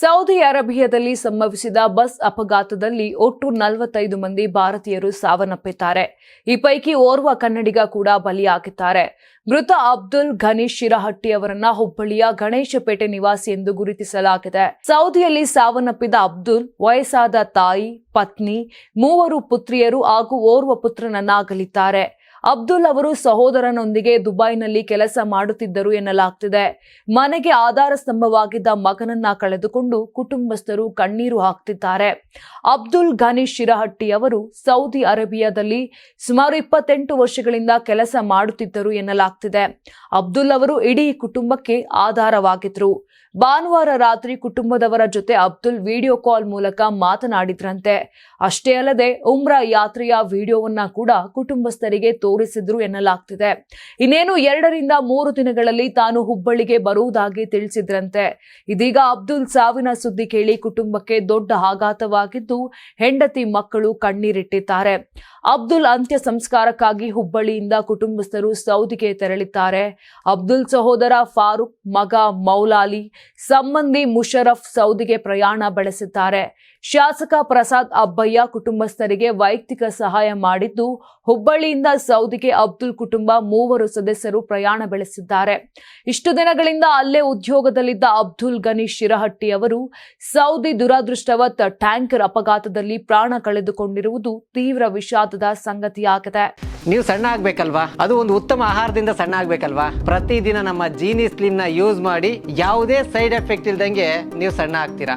Saudi ಅರೇಬಿಯಾದಲ್ಲಿ ಸಂಭವಿಸಿದ bus ಅಪಘಾತದಲ್ಲಿ ಒಟ್ಟು ನಲವತ್ತೈದು ಮಂದಿ ಭಾರತೀಯರು ಸಾವನ್ನಪ್ಪಿದ್ದಾರೆ. ಈ ಪೈಕಿ ಓರ್ವ ಕನ್ನಡಿಗ ಕೂಡ ಬಲಿಯಾಗಿದ್ದಾರೆ. ಮೃತ ಅಬ್ದುಲ್ ಘನಿ ಶಿರಹಟ್ಟಿ ಅವರನ್ನ ಹುಬ್ಬಳ್ಳಿಯ ಗಣೇಶಪೇಟೆ ನಿವಾಸಿ ಎಂದು ಗುರುತಿಸಲಾಗಿದೆ. ಸೌದಿಯಲ್ಲಿ ಸಾವನ್ನಪ್ಪಿದ ಅಬ್ದುಲ್, ವಯಸ್ಸಾದ ತಾಯಿ, ಪತ್ನಿ, ಮೂವರು ಪುತ್ರಿಯರು ಹಾಗೂ ಓರ್ವ ಪುತ್ರನನ್ನಾಗಲಿದ್ದಾರೆ. ಅಬ್ದುಲ್ ಅವರು ಸಹೋದರನೊಂದಿಗೆ ದುಬೈನಲ್ಲಿ ಕೆಲಸ ಮಾಡುತ್ತಿದ್ದರು ಎನ್ನಲಾಗ್ತಿದೆ. ಮನೆಗೆ ಆಧಾರ ಸ್ತಂಭವಾಗಿದ್ದ ಮಗನನ್ನ ಕಳೆದುಕೊಂಡು ಕುಟುಂಬಸ್ಥರು ಕಣ್ಣೀರು ಹಾಕ್ತಿದ್ದಾರೆ. ಅಬ್ದುಲ್ ಘನಿ ಶಿರಹಟ್ಟಿ ಅವರು ಸೌದಿ ಅರೇಬಿಯಾದಲ್ಲಿ ಸುಮಾರು ಇಪ್ಪತ್ತೆಂಟು ವರ್ಷಗಳಿಂದ ಕೆಲಸ ಮಾಡುತ್ತಿದ್ದರು ಎನ್ನಲಾಗ್ತಿದೆ. ಅಬ್ದುಲ್ ಅವರು ಇಡೀ ಕುಟುಂಬಕ್ಕೆ ಆಧಾರವಾಗಿದ್ರು. ಭಾನುವಾರ ರಾತ್ರಿ ಕುಟುಂಬದವರ ಜೊತೆ ಅಬ್ದುಲ್ ವಿಡಿಯೋ ಕಾಲ್ ಮೂಲಕ ಮಾತನಾಡಿದ್ರಂತೆ. ಅಷ್ಟೇ ಅಲ್ಲದೆ ಉಮ್ರಾ ಯಾತ್ರೆಯ ವಿಡಿಯೋವನ್ನ ಕೂಡ ಕುಟುಂಬಸ್ಥರಿಗೆ ತೋರಿಸಿದ್ರು ಎನ್ನಲಾಗ್ತಿದೆ. ಇನ್ನೇನು ಎರಡರಿಂದ ಮೂರು ದಿನಗಳಲ್ಲಿ ತಾನು ಹುಬ್ಬಳ್ಳಿಗೆ ಬರುವುದಾಗಿ ತಿಳಿಸಿದ್ರಂತೆ. ಇದೀಗ ಅಬ್ದುಲ್ ಸಾವಿನ ಸುದ್ದಿ ಕೇಳಿ ಕುಟುಂಬಕ್ಕೆ ದೊಡ್ಡ ಆಘಾತವಾಗಿದ್ದು ಹೆಂಡತಿ ಮಕ್ಕಳು ಕಣ್ಣೀರಿಟ್ಟಿದ್ದಾರೆ. ಅಬ್ದುಲ್ ಅಂತ್ಯ ಸಂಸ್ಕಾರಕ್ಕಾಗಿ ಹುಬ್ಬಳ್ಳಿಯಿಂದ ಕುಟುಂಬಸ್ಥರು ಸೌದಿಗೆ ತೆರಳಿದ್ದಾರೆ. ಅಬ್ದುಲ್ ಸಹೋದರ ಫಾರೂಕ್, ಮಗ ಮೌಲಾಲಿ, ಸಂಬಂಧಿ ಮುಷರಫ್ ಸೌದಿಗೆ ಪ್ರಯಾಣ ಬೆಳೆಸಿದ್ದಾರೆ. ಶಾಸಕ ಪ್ರಸಾದ್ ಅಬ್ಬಯ್ಯ ಕುಟುಂಬಸ್ಥರಿಗೆ ವೈಯಕ್ತಿಕ ಸಹಾಯ ಮಾಡಿದ್ದು ಹುಬ್ಬಳ್ಳಿಯಿಂದ ಸೌದಿಗೆ ಅಬ್ದುಲ್ ಕುಟುಂಬ ಮೂವರು ಸದಸ್ಯರು ಪ್ರಯಾಣ ಬೆಳೆಸಿದ್ದಾರೆ. ಇಷ್ಟು ದಿನಗಳಿಂದ ಅಲ್ಲೇ ಉದ್ಯೋಗದಲ್ಲಿದ್ದ ಅಬ್ದುಲ್ ಗನಿ ಶಿರಹಟ್ಟಿ ಅವರು ಸೌದಿ ದುರಾದೃಷ್ಟವತ್ ಟ್ಯಾಂಕರ್ ಅಪಘಾತದಲ್ಲಿ ಪ್ರಾಣ ಕಳೆದುಕೊಂಡಿರುವುದು ತೀವ್ರ ವಿಷಾದದ ಸಂಗತಿಯಾಗಿದೆ. ನೀವು ಸಣ್ಣ ಆಗ್ಬೇಕಲ್ವಾ? ಅದು ಒಂದು ಉತ್ತಮ ಆಹಾರದಿಂದ ಸಣ್ಣ ಆಗ್ಬೇಕಲ್ವಾ? ಪ್ರತಿದಿನ ನಮ್ಮ ಜೀನಿ ಸ್ಲಿಮ್ನ ಯೂಸ್ ಮಾಡಿ ಯಾವುದೇ ಸೈಡ್ ಎಫೆಕ್ಟ್ ಇಲ್ದಂಗೆ ನೀವು ಸಣ್ಣ ಆಗ್ತೀರಾ?